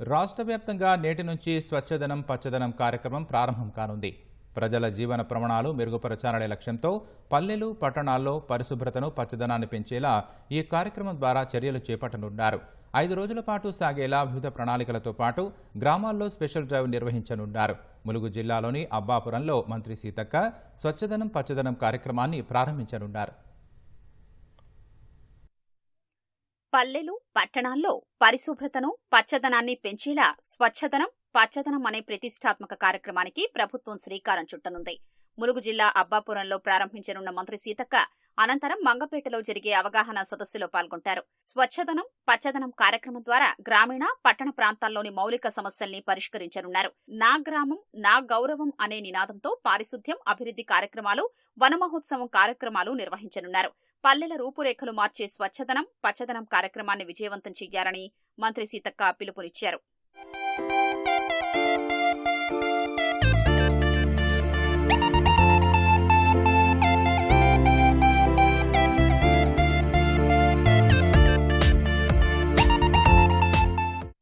రాష్ట్ర వ్యాప్తంగా నేటి నుంచి స్వచ్ఛదనం పచ్చదనం కార్యక్రమం ప్రారంభం కానుంది. ప్రజల జీవన ప్రమాణాలు మెరుగుపరచాలనే లక్ష్యంతో పల్లెలు పట్టణాల్లో పరిశుభ్రతను పచ్చదనాన్ని పెంచేలా ఈ కార్యక్రమం ద్వారా చర్యలు చేపట్టనున్నారు. ఐదు రోజుల పాటు సాగేలా వివిధ ప్రణాళికలతో పాటు గ్రామాల్లో స్పెషల్ డ్రైవ్ నిర్వహించనున్నారు. ములుగు జిల్లాలోని అబ్బాపురంలో మంత్రి సీతక్క స్వచ్ఛదనం పచ్చదనం కార్యక్రమాన్ని ప్రారంభించనున్నారు. పల్లెలు పట్టణాల్లో పరిశుభ్రతను పచ్చదనాన్ని పెంచేలా స్వచ్ఛదనం పచ్చదనం అనే ప్రతిష్టాత్మక కార్యక్రమానికి ప్రభుత్వం శ్రీకారం చుట్టనుంది. ములుగు జిల్లా అబ్బాపురంలో ప్రారంభించనున్న మంత్రి సీతక్క అనంతరం మంగపేటలో జరిగే అవగాహన సదస్సులో పాల్గొంటారు. స్వచ్ఛదనం పచ్చదనం కార్యక్రమం ద్వారా గ్రామీణ పట్టణ ప్రాంతాల్లోని మౌలిక సమస్యల్ని పరిష్కరించనున్నారు. నా గ్రామం నా గౌరవం అనే నినాదంతో పారిశుద్ధ్యం అభివృద్ధి కార్యక్రమాలు వనమహోత్సవం కార్యక్రమాలు నిర్వహించనున్నారు. పల్లెల రూపురేఖలు మార్చే స్వచ్ఛదనం పచ్చదనం కార్యక్రమాన్ని విజయవంతం చెయ్యాలని మంత్రి సీతక్క పిలుపునిచ్చారు.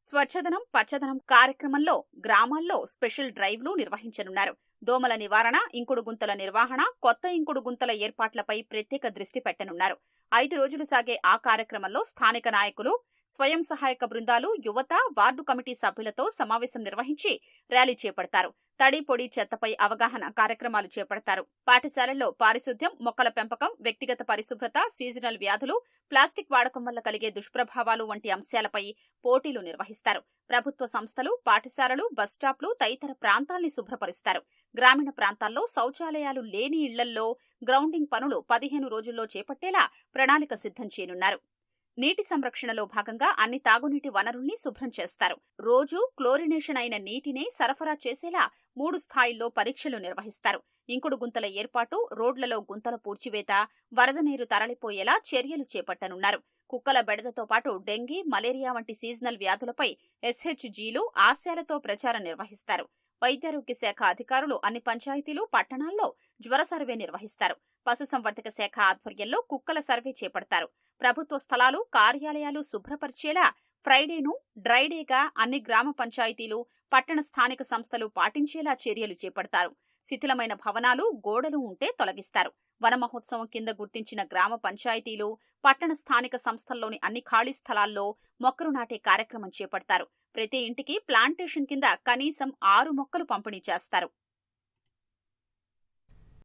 స్వచ్ఛదనం పచ్చదనం కార్యక్రమంలో గ్రామాల్లో స్పెషల్ డ్రైవ్లు నిర్వహించనున్నారు. దోమల నివారణ ఇంకుడు గుంతల నిర్వహణ కొత్త ఇంకుడు గుంతల ఏర్పాట్లపై ప్రత్యేక దృష్టి పెట్టనున్నారు. ఐదు రోజులు సాగే ఆ కార్యక్రమంలో స్థానిక నాయకులు స్వయం సహాయక బృందాలు యువత వార్డు కమిటీ సభ్యులతో సమావేశం నిర్వహించి ర్యాలీ చేపడతారు. తడి పొడి చెత్తపై అవగాహన కార్యక్రమాలు చేపడతారు. పాఠశాలల్లో పారిశుద్ధ్యం మొక్కల పెంపకం వ్యక్తిగత పరిశుభ్రత సీజనల్ వ్యాధులు ప్లాస్టిక్ వాడకం వల్ల కలిగే దుష్ప్రభావాలు వంటి అంశాలపై పోటీలు నిర్వహిస్తారు. ప్రభుత్వ సంస్థలు పాఠశాలలు బస్టాప్లు తదితర ప్రాంతాల్ని శుభ్రపరుస్తారు. గ్రామీణ ప్రాంతాల్లో శౌచాలయాలు లేని ఇళ్ళల్లో గ్రౌండింగ్ పనులు పదిహేను రోజుల్లో చేపట్టేలా ప్రణాళిక సిద్ధం చేయనున్నారు. నీటి సంరక్షణలో భాగంగా అన్ని తాగునీటి వనరుల్ని శుభ్రం చేస్తారు. రోజు క్లోరినేషన్ అయిన నీటినే సరఫరా చేసేలా మూడు స్థాయిల్లో పరీక్షలు నిర్వహిస్తారు. ఇంకుడు గుంతల ఏర్పాటు రోడ్లలో గుంతల పూడ్చివేత వరద నీరు తరలిపోయేలా చర్యలు చేపట్టనున్నారు. కుక్కల బెడదతో పాటు డెంగీ మలేరియా వంటి సీజనల్ వ్యాధులపై ఎస్హెచ్జీలు ఆశయాలతో ప్రచారం నిర్వహిస్తారు. వైద్యారోగ్య శాఖ అధికారులు అన్ని పంచాయతీలు పట్టణాల్లో జ్వర సర్వే నిర్వహిస్తారు. పశుసంవర్ధక శాఖ ఆధ్వర్యంలో కుక్కల సర్వే చేపడతారు. ప్రభుత్వ స్థలాలు కార్యాలయాలు శుభ్రపరిచేలా ఫ్రైడేను డ్రైడేగా అన్ని గ్రామ పంచాయతీలు పట్టణ స్థానిక సంస్థలు పాటించేలా చర్యలు చేపడతారు. శిథిలమైన భవనాలు గోడలు ఉంటే తొలగిస్తారు. వన మహోత్సవం కింద గుర్తించిన గ్రామ పంచాయతీలు పట్టణ స్థానిక సంస్థల్లోని అన్ని ఖాళీ స్థలాల్లో మొక్కలు నాటే కార్యక్రమం చేపడతారు. ప్రతి ఇంటికి ప్లాంటేషన్ కింద కనీసం ఆరు మొక్కలు పంపిణీ చేస్తారు.